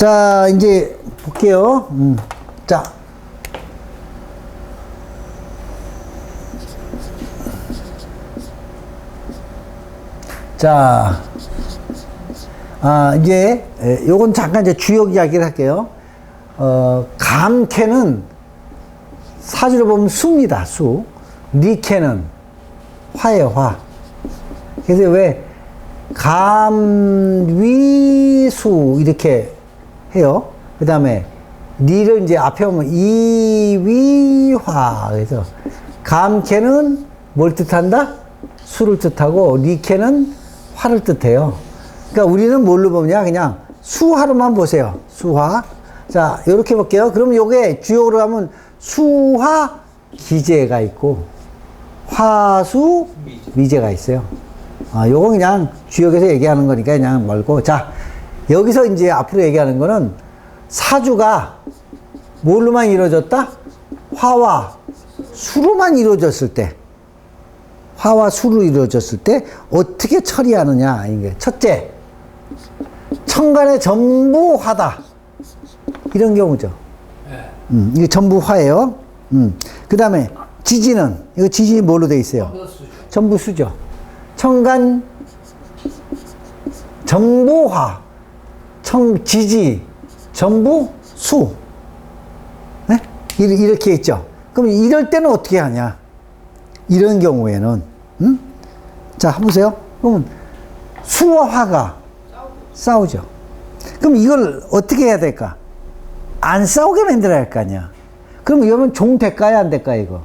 자, 이제 볼게요. 음. 자. 자. 아, 이제, 에, 요건 잠깐 이제 주역 이야기를 할게요. 어, 감캐는 사주로 보면 수입니다, 수. 니캐는 화예요, 화. 그래서 왜 감위수 이렇게 해요. 그 다음에 니를 이제 앞에 오면 이위화. 그래서 감캐는 뭘 뜻한다? 수를 뜻하고 니캐는 화를 뜻해요. 그러니까 우리는 뭘로 보냐? 그냥 수화로만 보세요. 수화. 자, 요렇게 볼게요. 그럼 요게 주역으로 하면 수화 기재가 있고 화수 미제가 있어요. 아, 요거 그냥 주역에서 얘기하는 거니까 그냥 멀고. 자, 여기서 이제 앞으로 얘기하는 거는 사주가 뭘로만 이루어졌다? 화와 수로만 이루어졌을 때. 화와 수로 이루어졌을 때 어떻게 처리하느냐. 이게 첫째, 천간에 전부 화다. 이런 경우죠. 음, 이게 전부 화예요. 음. 그 다음에 지지는, 이거 지지 뭘로 돼 있어요? 전부 수죠. 천간, 전부 화, 청, 지지, 전부 수. 네? 이- 이렇게 있죠. 그럼 이럴 때는 어떻게 하냐? 이런 경우에는, 음? 자, 보세요. 그러면 수와 화가 싸우죠. 그럼 이걸 어떻게 해야 될까? 안 싸우게 만들어야 할 거 아니야. 그럼 이러면 종 될까요? 안 될까요, 이거?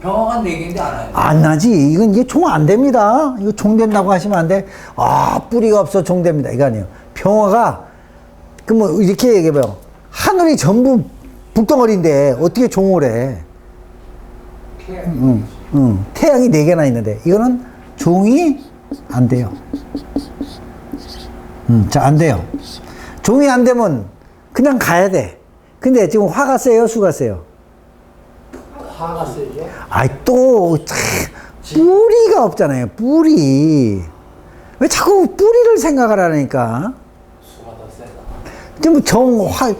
병화가 네 개인데 안 와요. 안 나지. 이건 이게 종 안 됩니다. 이거 종 된다고 하시면 안 돼. 아, 뿌리가 없어 종 됩니다. 이거 아니에요. 병화가, 그 뭐, 이렇게 얘기해봐요. 하늘이 전부 북덩어리인데 어떻게 종을 해? 응, 응. 태양이 네 개나 있는데 이거는 종이 안 돼요. 음, 자, 안 돼요. 종이 안 되면 그냥 가야 돼. 근데 지금 화가 세요, 수가 세요? 화가 세죠. 아이 또 참, 뿌리가 없잖아요. 뿌리. 왜 자꾸 뿌리를 생각을 하니까? 지금 정화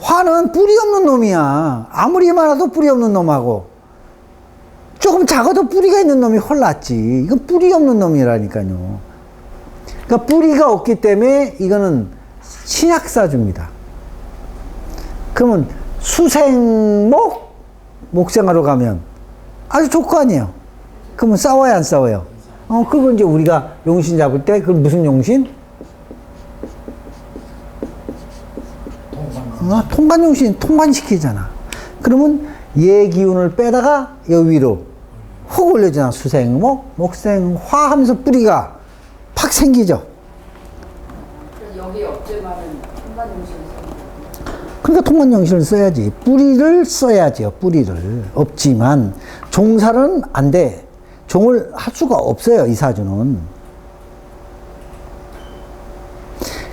화는 뿌리 없는 놈이야. 아무리 많아도 뿌리 없는 놈하고 조금 작아도 뿌리가 있는 놈이 훨 낫지. 이건 뿌리 없는 놈이라니까요. 그러니까 뿌리가 없기 때문에 이거는 신약사주입니다. 그러면 수생목 목생하러 가면 아주 거 아니에요. 그러면 싸워야 안 싸워요? 어, 그거 이제 우리가 용신 잡을 때, 그 무슨 용신? 어, 통관 용신, 통관시키잖아. 그러면 얘 기운을 빼다가 여 위로 훅 올려주잖아. 수생 목, 목생 화 하면서 뿌리가 팍 생기죠. 여기 없지만은 한반 음식에서 그러니까 통관용신을 써야지. 뿌리를 써야지요. 뿌리를. 없지만 종살은 안 돼. 종을 할 수가 없어요. 이 사주는.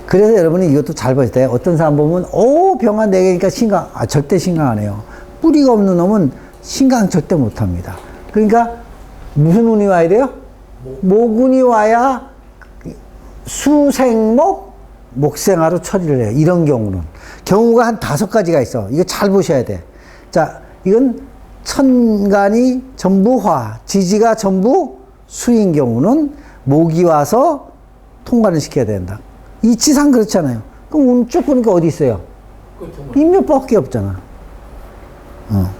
그래서 여러분이 이것도 잘 보실 때 어떤 사람 보면 오 병화 네 개니까 신강 아 절대 신강 안 해요. 뿌리가 없는 놈은 신강 절대 못 합니다. 그러니까 무슨 운이 와야 돼요? 모군이 와야 수생목 목생화로 처리를 해요. 이런 경우는 경우가 한 다섯 가지가 있어. 이거 잘 보셔야 돼. 자, 이건 천간이 전부 화, 지지가 전부 수인 경우는 목이 와서 통관을 시켜야 된다. 이치상 그렇잖아요. 그럼 오늘 쭉 보니까 어디 있어요? 인묘밖에 없잖아. 어.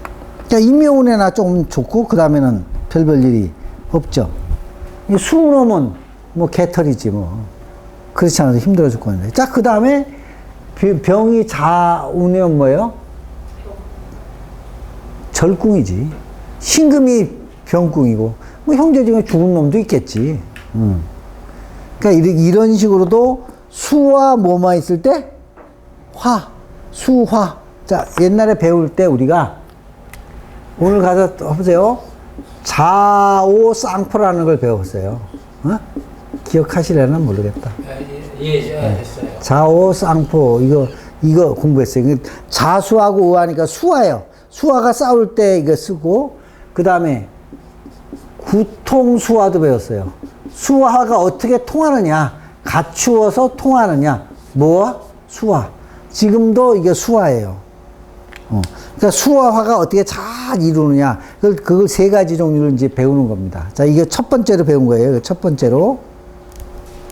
그러니까 인묘운에나 조금 좋고 그 다음에는 별별 일이 없죠. 이 수놈은 뭐 개털이지 뭐 그렇지 않아도 힘들어 죽고 있는데. 자, 그 다음에 병이 자운이면 뭐예요? 절궁이지. 신금이 병궁이고 뭐 형제 중에 죽은 놈도 있겠지. 음. 그러니까 이런- 식으로도 수와 뭐만 있을 때 화, 수화. 자, 옛날에 배울 때 우리가 오늘 가서 또 해보세요. 자오 쌍포라는 걸 배웠어요. 어? 기억하시려나 모르겠다. 예, 예, 예, 했어요. 자오 쌍포 이거 이거 공부했어요. 이거 자수하고 우하니까 수화예요. 수화가 싸울 때 이거 쓰고 그 다음에 구통수화도 배웠어요. 수화가 어떻게 통하느냐? 갖추어서 통하느냐? 뭐와? 수화. 지금도 이게 수화예요. 어. 그러니까 수화화가 어떻게 잘 이루느냐. 그걸, 그걸 세 가지 종류를 이제 배우는 겁니다. 자, 이게 첫 번째로 배운 거예요. 첫 번째로.